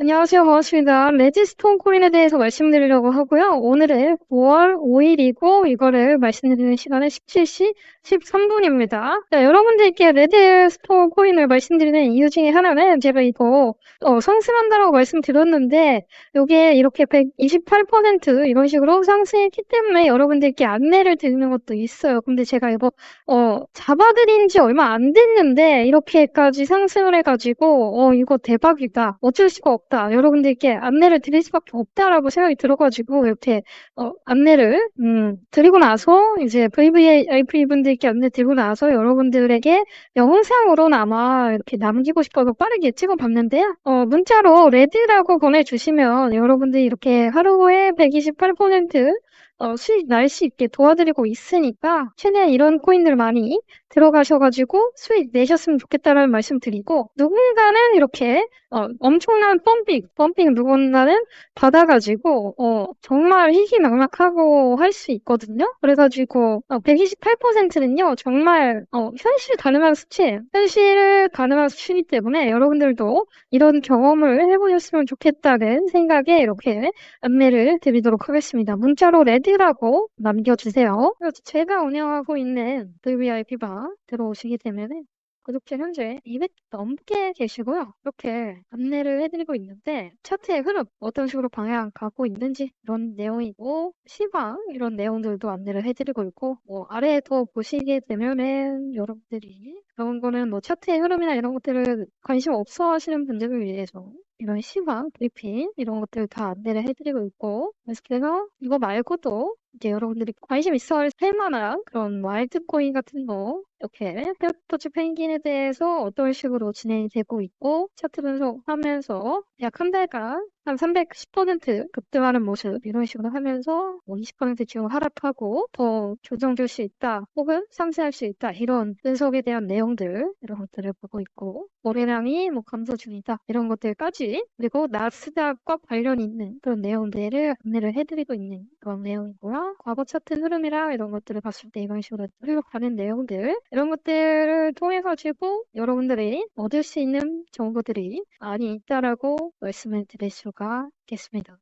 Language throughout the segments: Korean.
안녕하세요. 반갑습니다. 레지스톤 코인에 대해서 말씀드리려고 하고요. 오늘은 9월 5일이고 이거를 말씀드리는 시간은 17시 13분입니다. 자, 여러분들께 레드스톤 코인을 말씀드리는 이유 중에 하나는 제가 이거 어, 상승한다라고 말씀드렸는데 이게 이렇게 128% 이런 식으로 상승했기 때문에 여러분들께 안내를 드리는 것도 있어요. 근데 제가 이거 어, 잡아드린 지 얼마 안 됐는데 이렇게까지 상승을 해가지고 어, 이거 대박이다. 어쩔 수가 없 다. 여러분들께 안내를 드릴 수밖에 없다라고 생각이 들어가지고 이렇게 어, 안내를 음, 드리고 나서 이제 VVIP 분들께 안내 드리고 나서 여러분들에게 영상으로나마 이렇게 남기고 싶어서 빠르게 찍어봤는데요. 어, 문자로 레드라고 보내주시면 여러분들이 이렇게 하루에 128% 어, 수익 날 수 있게 도와드리고 있으니까 최대한 이런 코인들 많이 들어가셔가지고 수익 내셨으면 좋겠다라는 말씀 드리고 누군가는 이렇게 어, 엄청난 펌핑, 펌핑 누군가는 받아가지고 어, 정말 희희낙낙하고 할 수 있거든요. 그래가지고 어, 128%는요 정말 어, 현실 가능한 수치예요. 현실 가능한 수치이기 때문에 여러분들도 이런 경험을 해보셨으면 좋겠다는 생각에 이렇게 안내를 드리도록 하겠습니다. 문자로 레 드라고 남겨주세요. 제가 운영하고 있는 VVIP방 들어오시게 되면은 구독자 현재 200 넘게 계시고요. 이렇게 안내를 해드리고 있는데 차트의 흐름 어떤 식으로 방향 가고 있는지 이런 내용이고 시황 이런 내용들도 안내를 해드리고 있고 뭐 아래에도 보시게 되면은 여러분들이 그런 거는 뭐 차트의 흐름이나 이런 것들을 관심 없어 하시는 분들을 위해서 이런 시황, 브리핑 이런 것들 다 안내를 해드리고 있고 그래서 이거 말고도 이제 여러분들이 관심 있어 할 만한 그런 와일드코인 같은 거 이렇게 페어터치 펭귄에 대해서 어떤 식으로 진행이 되고 있고 차트 분석하면서 약 한 달간 한 310% 급등하는 모습 이런 식으로 하면서 뭐 20% 지금 하락하고 더 조정될 수 있다 혹은 상승할 수 있다 이런 분석에 대한 내용들 이런 것들을 보고 있고 거래량이 뭐 감소 중이다 이런 것들까지 그리고 나스닥과 관련 있는 그런 내용들을 안내를 해드리고 있는 그런 내용이고요. 과거 차트 흐름이랑 이런 것들을 봤을 때 이런 식으로 흘러가는 내용들 이런 것들을 통해 가지고 여러분들이 얻을 수 있는 정보들이 많이 있다라고 말씀을 드릴 수가 수가 있겠습니다.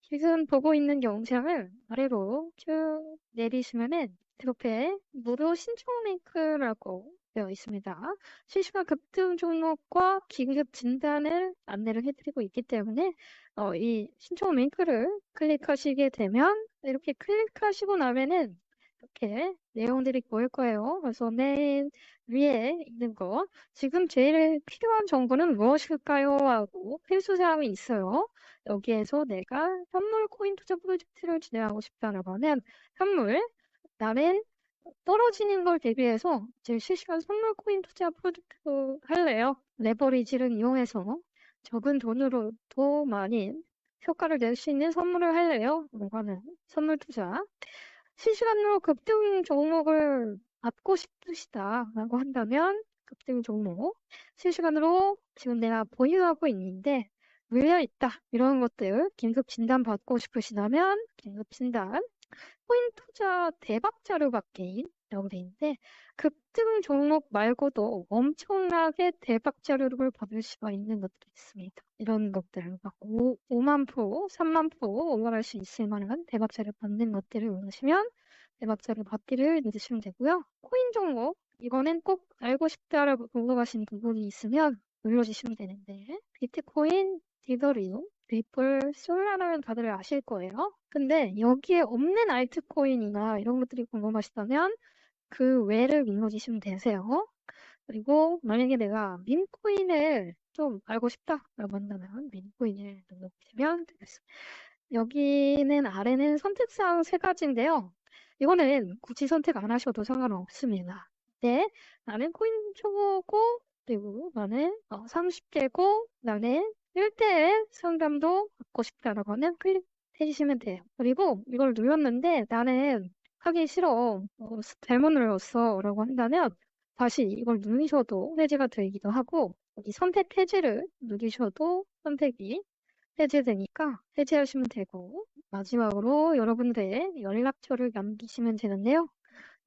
지금 보고 있는 영상을 아래로 쭉 내리시면은 옆에 무료 신청 링크라고 되어 있습니다. 실시간 급등 종목과 긴급 진단을 안내를 해드리고 있기 때문에 어, 이 신청 링크를 클릭하시게 되면 이렇게 클릭하시고 나면은 이렇게 내용들이 보일 거예요. 그래서 맨 위에 있는 거 지금 제일 필요한 정보는 무엇일까요? 하고 필수 사항이 있어요. 여기에서 내가 현물 코인 투자 프로젝트를 진행하고 싶다라고 하면 현물 나는 떨어지는 걸 대비해서 제 실시간 선물 코인 투자 프로젝트 할래요. 레버리지를 이용해서 적은 돈으로 더 많이 효과를 낼 수 있는 선물을 할래요. 라고 하는 선물 투자. 실시간으로 급등 종목을 받고 싶으시다라고 한다면 급등 종목 실시간으로 지금 내가 보유하고 있는데 물려 있다 이런 것들 긴급 진단 받고 싶으시다면 긴급 진단 코인 투자 대박 자료 받기라고 돼 있는데 급등 종목 말고도 엄청나게 대박 자료를 받을 수가 있는 것들이 있습니다. 이런 것들 막 5, 5만 프로, 3만 프로 올라갈 수 있을 만한 대박 자료 받는 것들을 원하시면 대박 자료 받기를 누르시면 되고요. 코인 종목 이거는 꼭 알고 싶다라고 궁금하신 부분이 있으면 눌러주시면 되는데 비트코인, 디더리움, 리플, 솔라라는 다들 아실 거예요. 근데 여기에 없는 알트코인이나 이런 것들이 궁금하시다면 그 외를 눌러주시면 되세요. 그리고 만약에 내가 민코인을 좀 알고 싶다라고 한다면 민코인을 눌러주시면 되겠습니다. 여기는 아래는 선택사항 세 가지인데요. 이거는 굳이 선택 안 하셔도 상관없습니다. 네, 나는 코인 초보고 그리고 나는 어, 30개고 나는 1대1 상담도 받고 싶다라고 하면 클릭해 주시면 돼요. 그리고 이걸 눌렀는데 나는 하기 싫어. 어, 잘못 눌렀어. 라고 한다면 다시 이걸 누르셔도 해제가 되기도 하고 이 선택 해제를 누르셔도 선택이 해제되니까 해제하시면 되고 마지막으로 여러분들의 연락처를 남기시면 되는데요.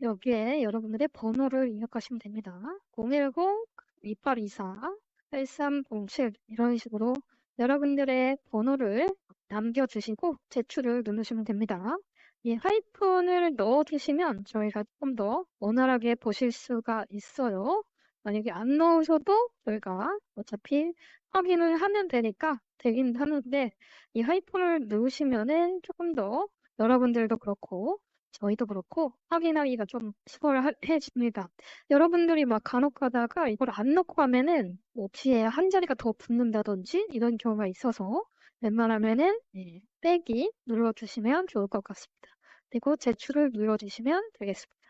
여기에 여러분들의 번호를 입력하시면 됩니다. 010-2824-8307 이런 식으로 여러분들의 번호를 남겨주시고 제출을 누르시면 됩니다. 이 하이픈을 넣어주시면 저희가 좀더 원활하게 보실 수가 있어요. 만약에 안 넣으셔도 저희가 어차피 확인을 하면 되니까 되긴 하는데 이 하이픈을 넣으시면은 조금 더 여러분들도 그렇고 저희도 그렇고 확인하기가 좀 수월해집니다. 여러분들이 막 간혹 가다가 이걸 안 넣고 가면은 뭐 뒤에 한 자리가 더 붙는다든지 이런 경우가 있어서 웬만하면은 네, 빼기 눌러주시면 좋을 것 같습니다. 그리고 제출을 눌러주시면 되겠습니다.